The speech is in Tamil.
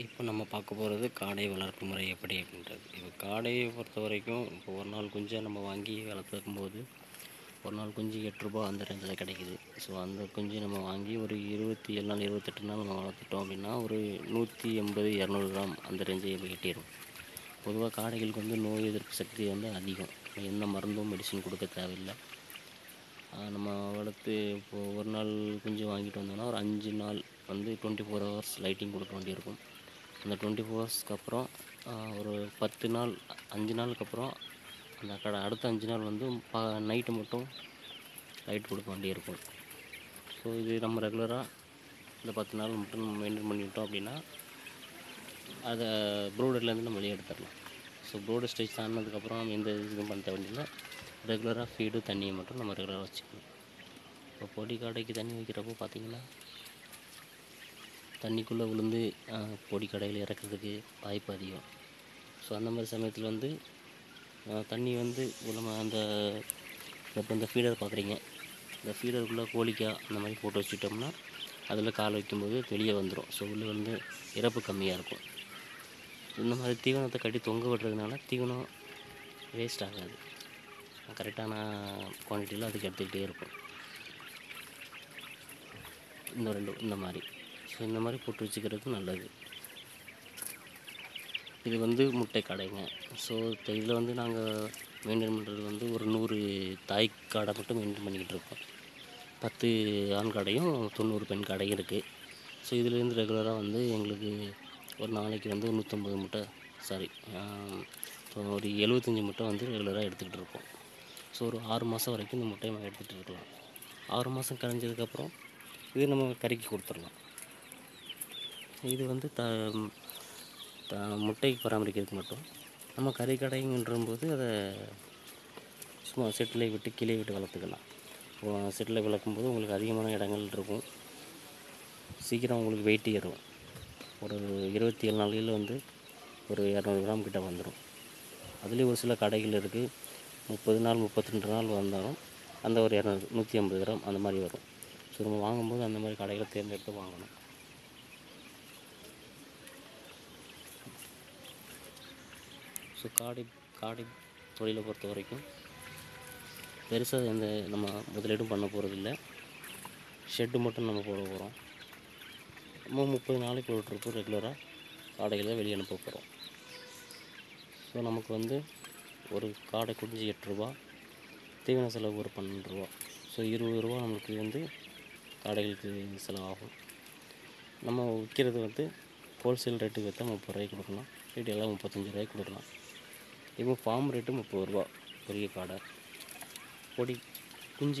இப்போ நம்ம பார்க்க போகிறது காடை வளர்ப்பு முறை எப்படி அப்படின்றது. இப்போ காடையை பொறுத்த வரைக்கும் இப்போ ஒரு நாள் குஞ்சை நம்ம வாங்கி வளர்த்துக்கும் போது ஒரு நாள் குஞ்சு எட்டு ரூபா அந்த ரேஞ்சில் கிடைக்குது. ஸோ அந்த குஞ்சு நம்ம வாங்கி ஒரு இருபத்தி ஏழு நாள் இருபத்தெட்டு நாள் நம்ம வளர்த்துட்டோம் அப்படின்னா ஒரு நூற்றி எண்பது இரநூறு கிராம் அந்த ரேஞ்சை எட்டிடும் பொதுவாக காடைகளுக்கு வந்து நோய் எதிர்ப்பு சக்தி வந்து அதிகம். எந்த மருந்தும் மெடிசின் கொடுக்க தேவையில்லை. நம்ம வளர்த்து இப்போது ஒரு நாள் குஞ்சு வாங்கிட்டு வந்தோம்னா ஒரு அஞ்சு நாள் வந்து டுவெண்ட்டி ஃபோர் ஹவர்ஸ் லைட்டிங் கொடுக்க வேண்டியிருக்கும். அந்த டுவெண்ட்டி ஃபோர் ஹவர்ஸ்க்கு அப்புறம் ஒரு பத்து நாள் அஞ்சு நாளுக்கு அப்புறம் அந்த கடை அடுத்த அஞ்சு நாள் வந்து பா நைட்டு மட்டும் லைட் கொடுக்க வேண்டியிருக்கும் ஸோ இது நம்ம ரெகுலராக இந்த பத்து நாள் மட்டும் நம்ம மெயின்டைன் பண்ணிவிட்டோம் அப்படின்னா அதை ப்ரூடர்லேருந்து நம்ம வெளியே எடுத்துடலாம். ஸோ ப்ரூடர் ஸ்டேஜ் தாண்டினதுக்கப்புறம் நம்ம எந்த இதுவும் பண்ண தேவையில்லை. ரெகுலராக ஃபீடு தண்ணியை மட்டும் நம்ம ரெகுலராக வச்சுக்கணும். இப்போ பொடி கடைக்கு தண்ணி வைக்கிறப்போ பார்த்தீங்கன்னா தண்ணிக்குள்ளே விழுந்து பொடி கடையில் இறக்கிறதுக்கு வாய்ப்பு அதிகம். ஸோ அந்த மாதிரி சமயத்தில் வந்து தண்ணி வந்து நம்ம அந்த இப்போ இந்த ஃபீடர் பார்க்குறீங்க இந்த ஃபீடருக்குள்ளே கோழிக்காய் அந்த மாதிரி போட்டு வச்சுட்டோம்னா அதில் கால் வைக்கும்போது வெளியே வந்துடும் ஸோ உள்ளே வந்து இறப்பு கம்மியாக இருக்கும். இந்த மாதிரி தீவனத்தை கட்டி தொங்க விடுறதுனால தீவனம் வேஸ்ட் ஆகாது. கரெக்டான குவான்டிட்டியில் அதுக்கு எடுத்துக்கிட்டே இருக்கும். இந்த ரெண்டு இந்த மாதிரி. ஸோ இந்த மாதிரி போட்டு வச்சுக்கிறது நல்லது. இது வந்து முட்டை கடைங்க. ஸோ இதில் வந்து நாங்கள் மெயின்டைன் பண்ணுறது வந்து ஒரு நூறு தாய் காடை மட்டும் மெயின்டைன் பண்ணிக்கிட்டு இருக்கோம். பத்து ஆண் கடையும் தொண்ணூறு பெண் கடையும் இருக்குது ஸோ இதுலேருந்து ரெகுலராக வந்து எங்களுக்கு ஒரு நாளைக்கு வந்து ஒரு நூற்றம்பது முட்டை சாரி ஒரு எழுபத்தஞ்சி முட்டை வந்து ரெகுலராக எடுத்துக்கிட்டு இருக்கோம். ஸோ ஒரு ஆறு மாதம் வரைக்கும் இந்த முட்டையை நம்ம எடுத்துகிட்டு இருக்கலாம். ஆறு மாதம் கழிஞ்சதுக்கப்புறம் இது நம்ம கறிக்கு கொடுத்துடலாம். இது வந்து த த முட்டை பராமரிக்கிறதுக்கு மட்டும். நம்ம கறி கடைங்கன்றம்போது அதை சும்மா செட்டிலை விட்டு கிளை விட்டு வளர்த்துக்கலாம். செட்டில் வளர்க்கும்போது உங்களுக்கு அதிகமான இடங்கள் இருக்கும். சீக்கிரம் உங்களுக்கு வெயிட் ஏறும். ஒரு இருபத்தி ஏழு நாளையில் வந்து ஒரு இரநூறு கிராம் கிட்ட வந்துடும் அதுலேயும் ஒரு சில கடைகள் இருக்குது முப்பது நாள் முப்பத்தி ரெண்டு நாள் வந்தாலும் அந்த ஒரு இரநூறு நூற்றி ஐம்பது கிராம் அந்த மாதிரி வரும். ஸோ நம்ம வாங்கும்போது அந்த மாதிரி கடைகளை தேர்ந்தெடுத்து வாங்கணும். ஸோ காடை காடை தொழிலை பொறுத்த வரைக்கும் பெருசாக எந்த நம்ம முதலீடும் பண்ண போகிறதில்ல ஷெட்டு மட்டும் நம்ம போட போகிறோம் நம்ம முப்பது நாளைக்கு ஒரு ட்ரிப்பு ரெகுலராக காடைகளை வெளியே அனுப்ப போகிறோம் ஸோ நமக்கு வந்து ஒரு காடை குடிஞ்சு எட்டுரூபா தீவன செலவு ஒரு பன்னெண்டு ரூபா. ஸோ இருபது ரூபா நமக்கு வந்து காடைகளுக்கு செலவாகும். நம்ம விற்கிறது வந்து ஹோல்சேல் ரேட்டுக்கு விற்றா முப்பது ரூபாய்க்கு கொடுக்கலாம். ரீட்டெயிலாக முப்பத்தஞ்சு ரூபாய்க்கு கொடுக்கலாம். இப்போ ஃபார்ம் ரேட்டு முப்பது ரூபா பெரிய காடை. பொடி குஞ்சு